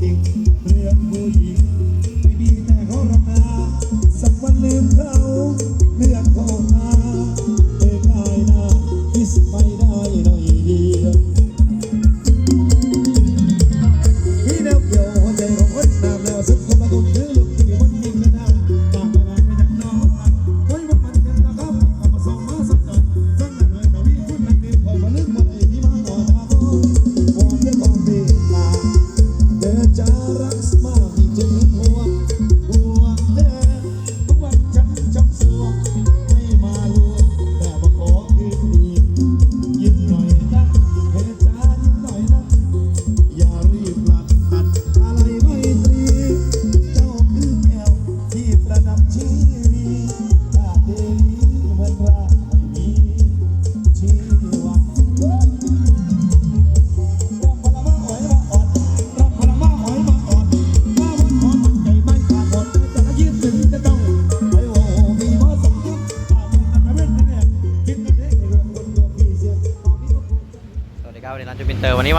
จริงเรื่องผู้หญิง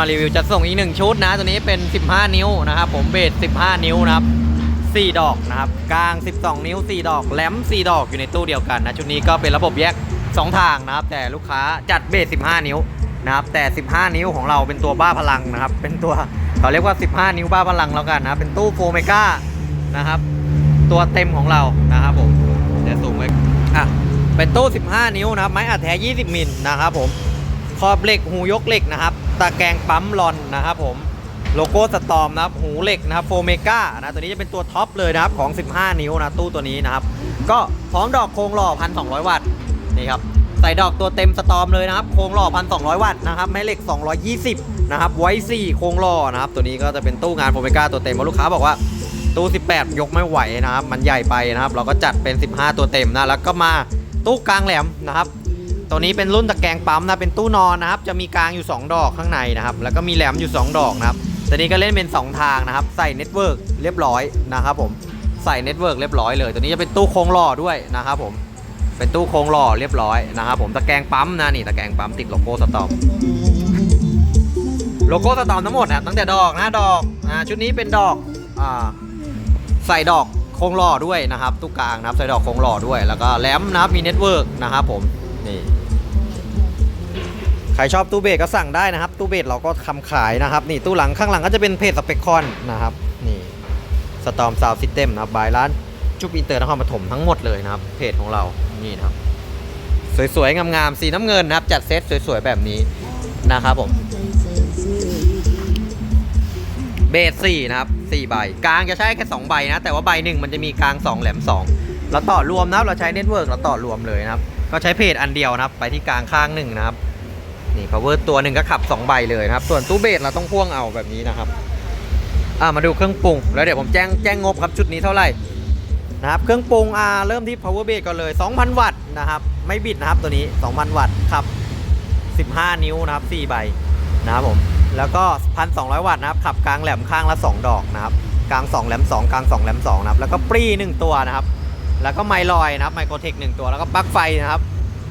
มารีวิวจะส่งอีกหนึ่งชุดนะตัวนี้เป็น 15 นิ้วนะครับผมเบส15 นิ้วนะครับ4ดอกนะครับกลาง 12 นิ้ว 4 ดอกแหลม 4 ดอกอยู่ในตู้เดียวกันนะชุดนี้ก็เป็นระบบแยก 2 ทางนะครับ แต่ลูกค้าจัดเบส 15 นิ้วนะครับแต่ 15 นิ้วของเราเป็นตัวบ้าพลังนะครับ เป็นตัวเขาเรียกว่า 15 นิ้วบ้าพลังแล้วกันนะเป็นตู้โฟเมกานะครับ ตัวเต็มของเรานะครับผมเดี๋ยวสูงไว้อะเป็นตู้ 15 นิ้วนะครับไม้อัดแท้ 20 มิลนะครับผมขอบเหล็กหูยกเหล็กนะครับ ตะแกรงปั๊มลอนนะครับผมโลโก้สตอมนะครับหูเหล็กนะครับโฟเมกานะตัวนี้จะเป็นตัวท็อปเลยนะครับของ 15 นิ้วนะตู้ตัวนี้นะครับ ก็พร้อมดอกโครงหล่อ 1,200 วัตต์นี่ครับใส่ดอกตัวเต็มสตอมเลยนะครับโครงหล่อ 1,200 วัตต์นะครับแม่เหล็ก 220 นะครับไว้ 4 โครงหล่อนะครับตัวนี้ก็จะเป็นตู้งานโฟเมกาตัวเต็มเพราลูกค้าบอกว่าตู้ 18 ยกไม่ไหวนะครับ มันใหญ่ไปนะครับ เราก็จัดเป็น 15 ตัวเต็มนะ แล้วก็มาตู้กลางแหลมนะครับ ตัวนี้เป็นรุ่นตะแกรงปั๊มนะเป็นตู้นอนนะครับ จะมีกลางอยู่ 2 ดอกข้างในนะครับ แล้วก็มีแหลมอยู่ 2 ดอกนะครับตัวนี้ก็เล่นเป็น 2 ทางนะครับ ใส่เน็ตเวิร์กเรียบร้อยนะครับผมใส่เน็ตเวิร์กเรียบร้อยเลย ตัวนี้จะเป็นตู้โครงหล่อด้วยนะครับผมเป็นตู้โครงหล่อเรียบร้อยนะครับผมตะแกรงปั๊มนะนี่ตะแกรงปั๊มติดโลโก้สตอมโลโก้สตอมทั้งหมดนะตั้งแต่ดอกนะดอกอ่าชุดนี้เป็นดอกอ่าใส่ดอกโครงหล่อด้วยนะครับตู้กลางนะครับใส่ดอกโครงหล่อด้วย แล้วก็แหลมนะครับมีเน็ตเวิร์กนะครับผมนี่ รชอบตู้เบสก็สั่งได้นะครับ ตู้เบสเราก็ทำขายนะครับนี่ตู้หลังข้างหลังก็จะเป็นเพจสเปคคอนนะครับนี่สตอมซาวซิสเต็มนะครับบายร้านจุบอินเตอร์นครปฐมทั้งหมดเลยนะครับ เพจของเรานี่นะครับ สวยๆงามๆสีน้ำเงินนะครับ จัดเซตสวยๆแบบนี้นะครับผมเบสสี่นะครับสี่ใบกลางจะใช้แค่2ใบนะ แต่ว่าใบหนึ่งมันจะมีกลาง2แหลม2เราต่อรวมนะครับเราใช้เน็ตเวิร์กเราต่อรวมเลยนะครับ ก็ใช้เพจอันเดียวนะครับ ไปที่กลางข้างหนึ่งนะครับ นี่ power ตัวหนึ่งก็ขับ 2 ใบเลยนะครับ ส่วนตู้เบสเราต้องพ่วงเอาแบบนี้นะครับอ่ามาดูเครื่องปรุง แล้วเดี๋ยวผมแจ้งแจ้งงบครับชุดนี้เท่าไหร่นะครับ เครื่องปรุงอ่าเริ่มที่ power base ก่อนเลย 2,000 วัตต์นะครับ ไม่บิดนะครับตัวนี้ 2,000 วัตต์ขับ 15 นิ้วนะครับ 4 ใบนะครับผมแล้วก็ 1,200 วัตต์นะครับ ขับกลางแหลมข้างละ 2 ดอกนะครับ กลาง 2 แหลม 2 กลาง 2 แหลม 2 นะครับ แล้วก็ปรี1ตัวนะครับ แล้วก็ไมลอยนะครับ ไมโครเทค1ตัว แล้วก็ปลั๊กไฟนะครับ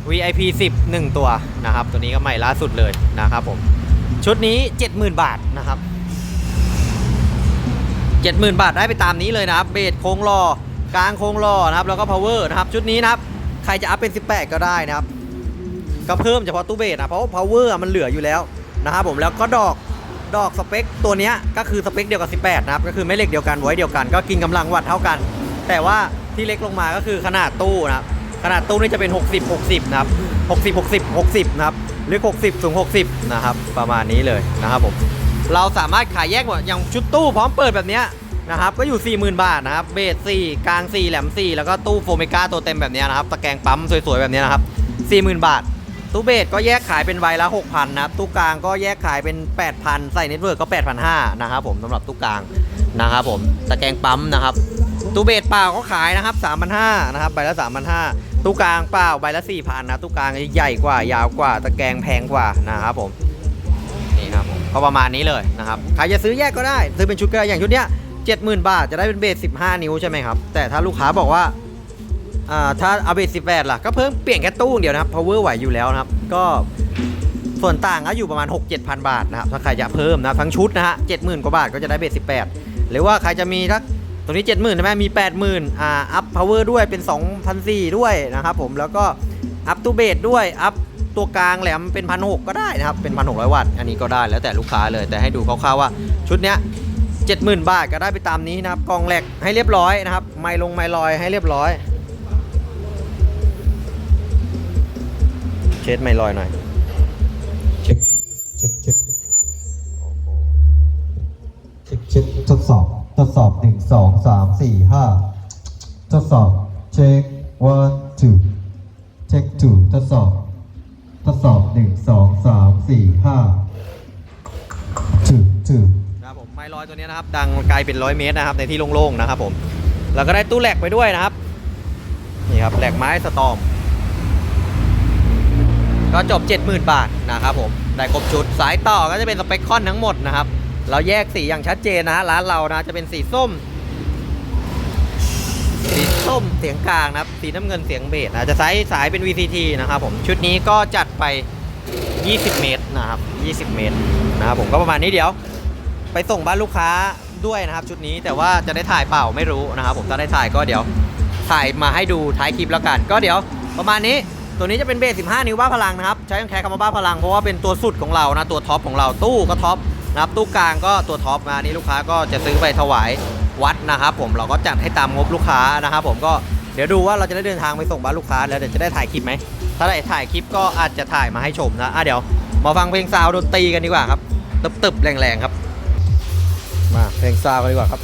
VIP 10 1 ตัวนะครับ ตัวนี้ก็ใหม่ล่าสุดเลยนะครับผม ชุดนี้ 70,000 บาทนะครับ 70,000 บาทได้ไปตามนี้เลยนะครับ เบสโค้งล้อกลางโค้งล้อนะครับ แล้วก็ power นะครับ ชุดนี้นะครับ ใครจะอัพเป็น 18 ก็ได้นะครับ ก็เพิ่มเฉพาะตู้เบสนะ เพราะว่า power อะมันเหลืออยู่แล้วนะครับผม แล้วก็ดอกดอกสเปคตัวนี้ก็คือสเปคเดียวกับ 18 นะครับ ก็คือไม่เหล็กเดียวกันไว้เดียวกัน ก็กินกำลังวัตต์เท่ากัน แต่ว่าที่เล็กลงมาก็คือขนาดตู้นะครับ ขนาดตู้นี่จะเป็น 60 60 นะครับ 60 60 60 นะครับ หรือ 60 สูง 60 นะครับ ประมาณนี้เลยนะครับผม เราสามารถขายแยกหมด อย่างชุดตู้พร้อมเปิดแบบนี้นะครับ ก็อยู่ 40,000 บาทนะครับ เบส4กลาง 4 แหลม 4 แล้วก็ตู้โฟเมกาตัวเต็มแบบนี้นะครับ ตะแกรงปั๊มสวยๆ แบบนี้นะครับ 40,000 บาท ตู้เบสก็แยกขายเป็นใบละ 6,000 นะครับ ตู้กลางก็แยกขายเป็น 8,000 ใส่เน็ตเวิร์กก็ 8,500 นะครับผมสำหรับตู้กลางนะครับผม ตะแกรงปั๊มนะครับ ตู้เบสเปล่าก็ขายนะครับ3,500นะครับใบละ3,500ตู้กลางเปล่าใบละ4,000นะตู้กลางใหญ่กว่ายาวกว่าตะแกรงแพงกว่านะครับผมนี่ครับผมก็ประมาณนี้เลยนะครับใครจะซื้อแยกก็ได้ซื้อเป็นชุดก็ได้อย่างชุดเนี้ยเจ็ดหมื่นบาทจะได้เป็นเบส15 นิ้วใช่ไหมครับแต่ถ้าลูกค้าบอกว่าอ่าถ้าเอาเบส18ล่ะก็เพิ่มเปลี่ยนแค่ตู้เดียวนะครับ power ไหวอยู่แล้วนะครับ ก็ส่วนต่างก็อยู่ประมาณ 6 7 0 0 0 บาทนะครับถ้าใครจะเพิ่มนะทั้งชุดนะฮะ70,000 กว่าบาทก็จะได้เบส18 หรือว่าใครจะมีทัก ตัวนี้ 70,000ใช่ไหมมี 80,000อ่าอัพพาวเวอร์ด้วยเป็น2,400ด้วยนะครับผมแล้วก็อัพตูเบสด้วยอัพตัวกลางแหลมเป็นพันหก็ได้นะครับเป็นพันหวัตต์อันนี้ก็ได้แล้วแต่ลูกค้าเลยแต่ให้ดูคร่าวๆว่าชุดเนี้ย70,000บาทก็ได้ไปตามนี้นะครับกล่องแหลกให้เรียบร้อยนะครับ ไมลงไมลอยให้เรียบร้อย เช็ดไมลอยหน่อย เช็คทดสอบทดสอบหนึ่งสองสามสี่ห้าทดสอบเช็ค one two เช็ค two ทดสอบ ทดสอบหนึ่งสองสามสี่ห้า two two นะครับผมไมลอยตัวนี้นะครับ ดังไกลเป็นร้อยเมตรนะครับ ในที่โล่งๆนะครับผมแล้วก็ได้ตู้แหลกไปด้วยนะครับ นี่ครับแหลกไม้สตอม ก็จบ 70,000 บาทนะครับผม ได้ครบชุดสายต่อก็จะเป็นสเปคคอนทั้งหมดนะครับ เราแยกสีอย่างชัดเจนนะร้านเรานะจะเป็นสีส้ม สีส้มเสียงกลางนะครับ สีน้ำเงินเสียงเบสนะจะใช้สายเป็น VCT นะครับผมชุดนี้ก็จัดไป 20 เมตรนะครับ 20 เมตรนะครับผมก็ประมาณนี้เดี๋ยว ไปส่งบ้านลูกค้าด้วยนะครับ ชุดนี้แต่ว่าจะได้ถ่ายเปล่าไม่รู้นะครับ ผมถ้าได้ถ่ายก็เดี๋ยวถ่ายมาให้ดูท้ายคลิปแล้วกัน ก็เดี๋ยวประมาณนี้ตัวนี้จะเป็นเบส 15 นิ้วบ้าพลังนะครับ ใช้แค่คำว่าบ้าพลังเพราะว่าเป็นตัวสุดของเรานะตัวท็อปของเราตู้ก็ท็อป นะครับตู้กลางก็ตัวท็อปมานี่ลูกค้าก็จะซื้อไปถวายวัดนะครับผมเราก็จัดให้ตามงบลูกค้านะครับผมก็เดี๋ยวดูว่าเราจะได้เดินทางไปส่งบ้านลูกค้า แล้วเดี๋ยวจะได้ถ่ายคลิปไหมถ้าได้ถ่ายคลิปก็อาจจะถ่ายมาให้ชมนะอะเดี๋ยวมาฟังเพลงซาวด์ดนตรีกันดีกว่าครับตึบๆแรงๆครับ มาเพลงซาวกันดีกว่าครับ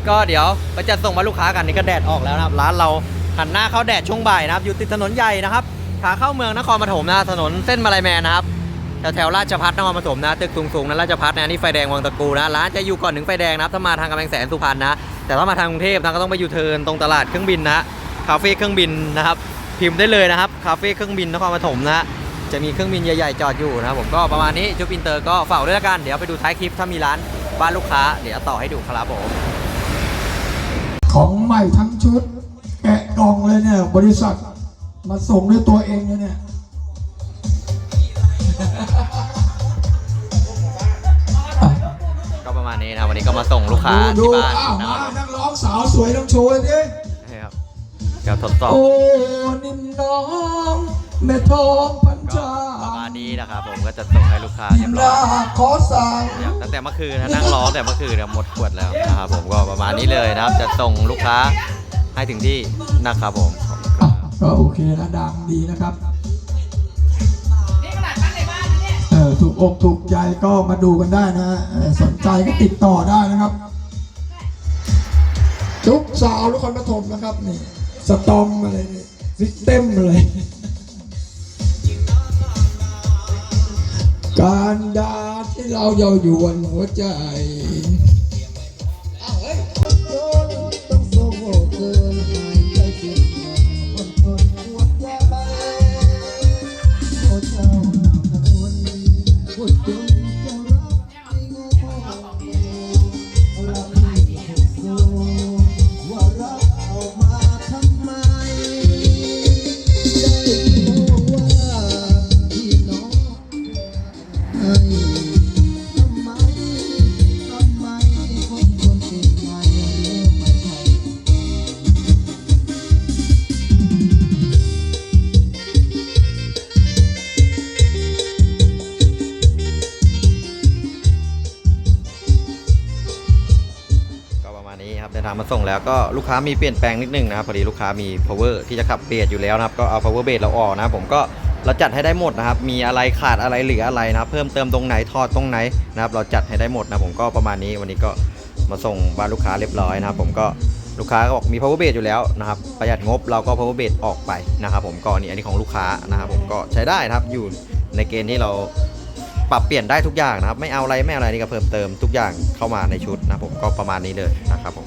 นี้ก็เดี๋ยวไปจัดส่งมาลูกค้ากันนี่ก็แดดออกแล้วนะครับ ร้านเราหันหน้าเข้าแดดช่วงบ่ายนะครับ อยู่ติดถนนใหญ่นะครับขาเข้าเมืองนครปฐมนะถนนเส้นมาลายแมนนะครับแถวแถวราชพัฒนครปฐมนะตึกสูงๆนะราชพัฒนะนี่ไฟแดงวังตะกูนะร้านจะอยู่ก่อนถึงไฟแดงนะครับถ้ามาทางกำแพงแสนสุพรรณนะแต่ถ้ามาทางกรุงเทพนะก็ต้องไปยูเทิร์นตรงตลาดเครื่องบินนะคาเฟ่เครื่องบินนะครับพิมพ์ได้เลยนะครับคาเฟ่เครื่องบินนครปฐมนะจะมีเครื่องบินใหญ่ๆจอดอยู่นะครับผมก็ประมาณนี้จุ๊บอินเตอร์ก็ฝากด้วยละกันเดี๋ยวไปดูท้ายคลิปถ้ามีร้านบ้านลูกค้าเดี๋ยวต่อให้ดูครับผม ของใหม่ทั้งชุด แกะกล่องเลยเนี่ย บริษัทมาส่งด้วยตัวเองเลยเนี่ยก็ประมาณนี้นะครับวันนี้ก็มาส่งลูกค้าดูที่ดูบ้านอ้าวนะคมารับนักร้องสาวสวยต้องโชว์ดิ นี่ครับเดี๋ยวทดสอบ โอ้ นิ่มน้อง แม่ทองพัน นี้นะครับผมก็จะส่งให้ลูกค้าเรียบร้อยขอสั่งเนี่ยตั้งแต่เมื่อคืนนะนั่งรอแต่เมื่อคืนเนี่ยหมดขวดแล้วนะครับผมก็ประมาณนี้เลยนะครับ จะส่งลูกค้าให้ถึงที่นะครับผมขอบคุณครับก็โอเคนะดังดีนะครับเออถูกอกถูกใจก็มาดูกันได้นะเออสนใจก็ติดต่อได้นะครับ จุ๊บสาวนครปฐมนะครับนี่สตอมอะไรนี่ซิสเต็มเลย การดาที่เราเยาวยวนหัวใจ มาส่งแล้วก็ลูกค้ามีเปลี่ยนแปลงนิดนึงนะครับพอดีลูกค้ามี power ที่จะขับเบสอยู่แล้วนะครับก็เอา power base เราออกนะผมก็เราจัดให้ได้หมดนะครับ มีอะไรขาดอะไรเหลืออะไรนะครับ เพิ่มเติมตรงไหนทอดตรงไหนนะครับเราจัดให้ได้หมดนะผมก็ประมาณนี้วันนี้ก็มาส่งบ้านลูกค้าเรียบร้อยนะครับ ผมก็ลูกค้าก็บอกมี power base อยู่แล้วนะครับประหยัดงบเราก็ power base ออกไปนะครับผมก็นี่อันนี้ของลูกค้านะครับผมก็ใช้ได้นะครับอยู่ในเกณฑ์ที่เราปรับเปลี่ยนได้ทุกอย่างนะครับ ไม่เอาอะไรไม่อะไรนี่ก็เพิ่มเติมทุกอย่างเข้ามาในชุดนะผมก็ประมาณนี้เลยนะครับผม